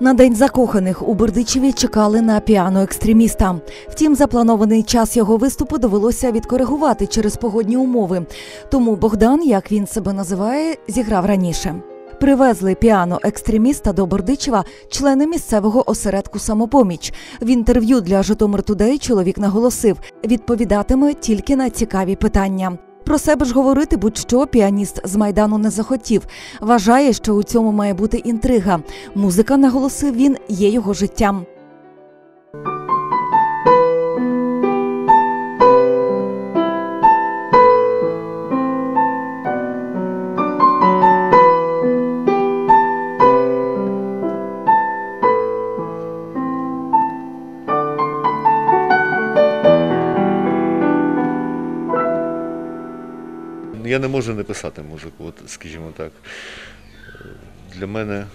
На день закоханих у Бердичеві чекали на піано екстреміста. Втім, запланований час його виступу довелося відкоригувати через погодні умови. Тому Богдан, як він себе називає, зіграв раніше. Привезли піано екстреміста до Бердичева члени місцевого осередку самопоміч. В інтерв'ю для Житомир Тудей чоловік наголосив, відповідатиме тільки на цікаві питання. Про себе ж говорити будь-що піаніст з майдану не захотів. Вважає, що у цьому має бути інтрига. Музика, наголосив він, є його життям. Я не можу не писати музику, от, скажімо так. Для мене,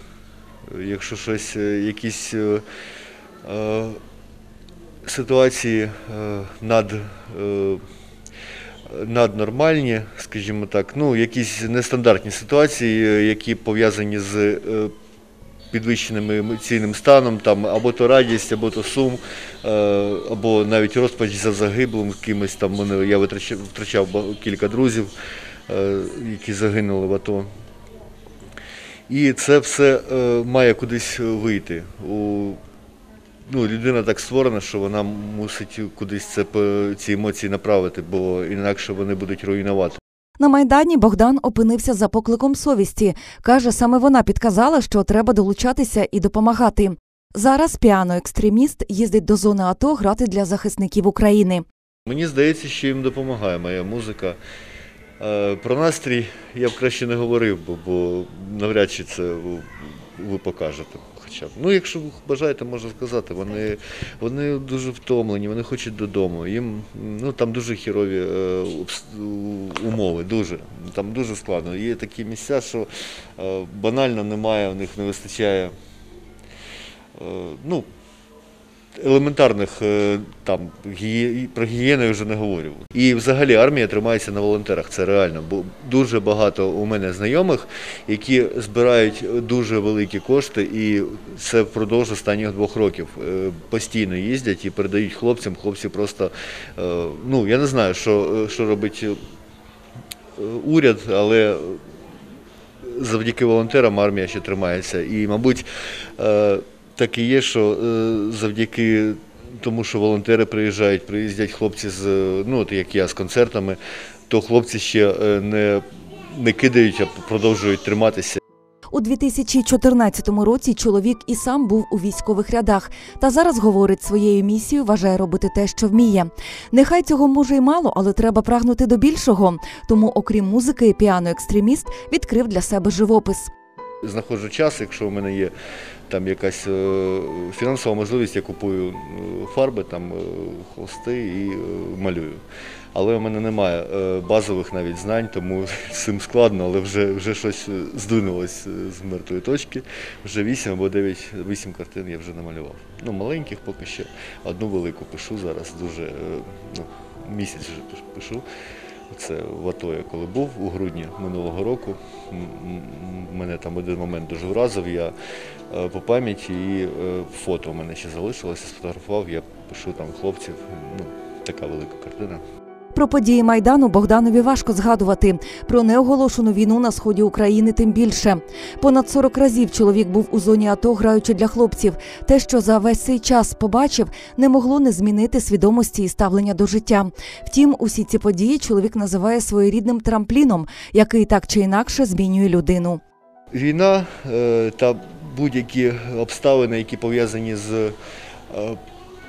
якщо щось, е, якісь е, е, ситуації е, над, е, наднормальні, скажімо так, ну, якісь нестандартні ситуації, е, які пов'язані з е, підвищеним емоційним станом, там або то радість, або то сум, е, або навіть розпач за загиблим кимось. Там мене я витрачав, втрачав кілька друзів, е, які загинули в АТО. І це все е, має кудись вийти. У, ну, людина так створена, що вона мусить кудись це, ці емоції направити, бо інакше вони будуть руйнувати. На майдані Богдан опинився за покликом совісті. каже, саме вона підказала, що треба долучатися і допомагати. Зараз піано-екстреміст їздить до зони АТО грати для захисників України. Мені здається, що їм допомагає моя музика. Е, Про настрій я б краще не говорив, бо, навряд чи це ви покажете. Хоча б. Ну, якщо бажаєте, можна сказати, вони, вони дуже втомлені, вони хочуть додому. Їм ну, там дуже хірові е, умови, дуже. Там дуже складно. Є такі місця, що е, банально немає, у них не вистачає. е, ну, елементарних е, там про гігієну я вже не говорю. І взагалі армія тримається на волонтерах. Це реально. Бо дуже багато у мене знайомих, які збирають дуже великі кошти, і це впродовж останніх двох років е, постійно їздять і передають хлопцям. Хлопці просто е, ну я не знаю, що, що робить уряд, але завдяки волонтерам армія ще тримається. І, мабуть, так і є, що е, завдяки тому, що волонтери приїжджають, приїздять хлопці з, ну, от як я, з концертами, то хлопці ще е, не, не кидають, а продовжують триматися. У 2014 році чоловік і сам був у військових рядах, та зараз говорить своєю місією, вважає робити те, що вміє. Нехай цього може й мало, але треба прагнути до більшого. Тому, окрім музики, піано-екстреміст відкрив для себе живопис. знаходжу час, якщо у мене є там якась е, фінансова можливість, я купую е, фарби, там е, холсти і малюю. Але у мене немає базових навіть знань, тому цим складно, але вже, вже щось здвинулось з мертвої точки. Вже 8 або 9, 8 картин я вже намалював. Ну, маленьких поки що. Одну велику пишу зараз, дуже ну, місяць вже пишу. Це в АТО я коли був у грудні минулого року. Мене там один момент дуже вразив. Я е, по пам'яті і е, фото у мене ще залишилося, сфотографував, я пишу там хлопців. Ну, така велика картина. Про події майдану Богданові важко згадувати. Про неоголошену війну на сході України тим більше. Понад 40 разів чоловік був у зоні АТО, граючи для хлопців. Те, що за весь цей час побачив, не могло не змінити свідомості і ставлення до життя. Втім, усі ці події чоловік називає своєрідним трампліном, який так чи інакше змінює людину. Війна е, та будь-які обставини, які пов'язані з е,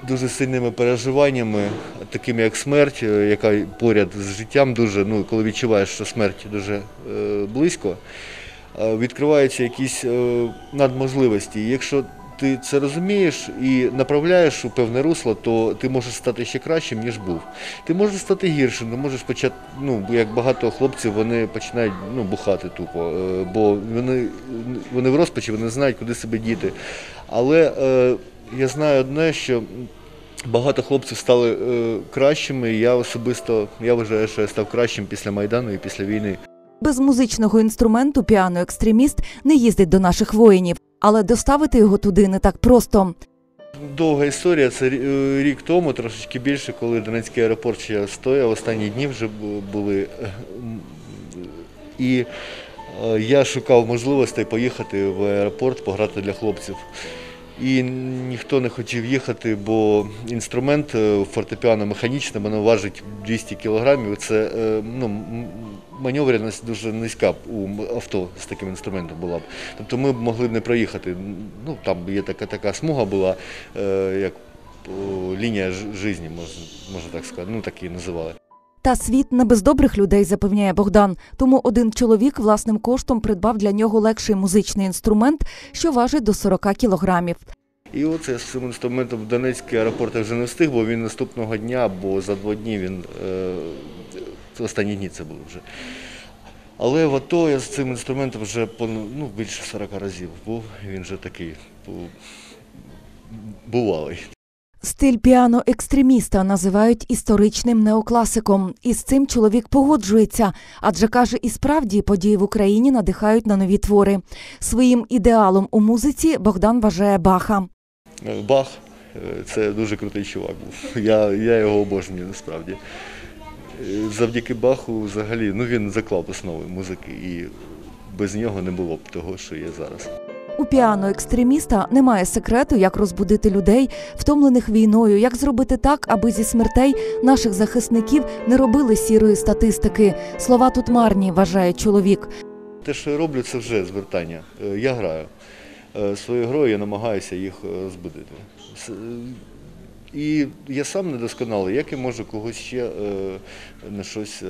дуже сильними переживаннями, такими як смерть, е, яка поряд з життям дуже, ну коли відчуваєш, що смерть дуже е, близько, е, відкриваються якісь надможливості. Якщо ти це розумієш і направляєш у певне русло, то ти можеш стати ще кращим, ніж був. Ти можеш стати гіршим, ти можеш почати, ну, як багато хлопців, вони починають ну, бухати тупо, бо вони, вони в розпачі, вони знають, куди себе діти. Але я знаю одне, що багато хлопців стали е, кращими. і Я особисто я вважаю, що я став кращим після Майдану і після війни. Без музичного інструменту піано-екстреміст не їздить до наших воїнів. але доставити його туди не так просто. Довга історія. Це е, рік тому, трошечки більше, коли Донецький аеропорт ще стояв, останні дні вже були. І е, я шукав можливостей поїхати в аеропорт, пограти для хлопців. І ніхто не хотів їхати, бо інструмент е, фортепіано механічне, воно важить 200 кілограмів. Це е, ну, маневреність дуже низька у авто з таким інструментом була б. Тобто ми б могли б не проїхати. Ну, там є така, така смуга була, е, як лінія ж- життя, можна, можна так сказати. Ну, так її називали. Та світ не без добрих людей, запевняє Богдан. Тому один чоловік власним коштом придбав для нього легший музичний інструмент, що важить до 40 кілограмів. І оце з цим інструментом в Донецький аеропорт вже не встиг, бо він наступного дня, бо за два дні він е, останні дні це було вже. Але в АТО я з цим інструментом вже ну, більше 40 разів був. Він вже такий бу- бувалий. Стиль піано екстреміста називають історичним неокласиком. І з цим чоловік погоджується, адже каже, і справді події в Україні надихають на нові твори. Своїм ідеалом у музиці Богдан вважає Баха. Е, Бах е, це дуже крутий чувак був. Я, я його обожнюю насправді. Е, Завдяки Баху взагалі ну, він заклав основи музики, і без нього не було б того, що є зараз. У піано екстреміста немає секрету, як розбудити людей, втомлених війною, як зробити так, аби зі смертей наших захисників не робили сірої статистики. Слова тут марні, вважає чоловік. Те, що я роблю, це вже звертання. Е, Я граю. Е, Своєю грою я намагаюся їх е, збудити. Е, І я сам недосконалий, як я можу когось ще на щось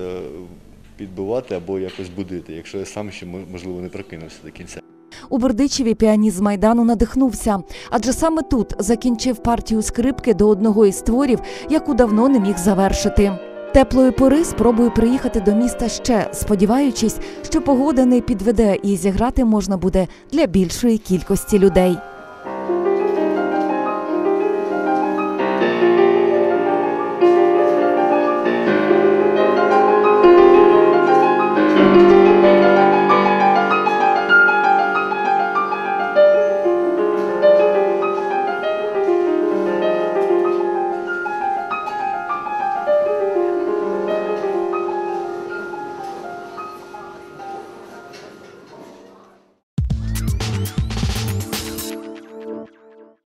підбивати або якось будити, якщо я сам ще можливо не прокинувся до кінця. У Бердичеві піаніст з майдану надихнувся, адже саме тут закінчив партію скрипки до одного із творів, яку давно не міг завершити. Теплої пори спробую приїхати до міста ще, сподіваючись, що погода не підведе і зіграти можна буде для більшої кількості людей.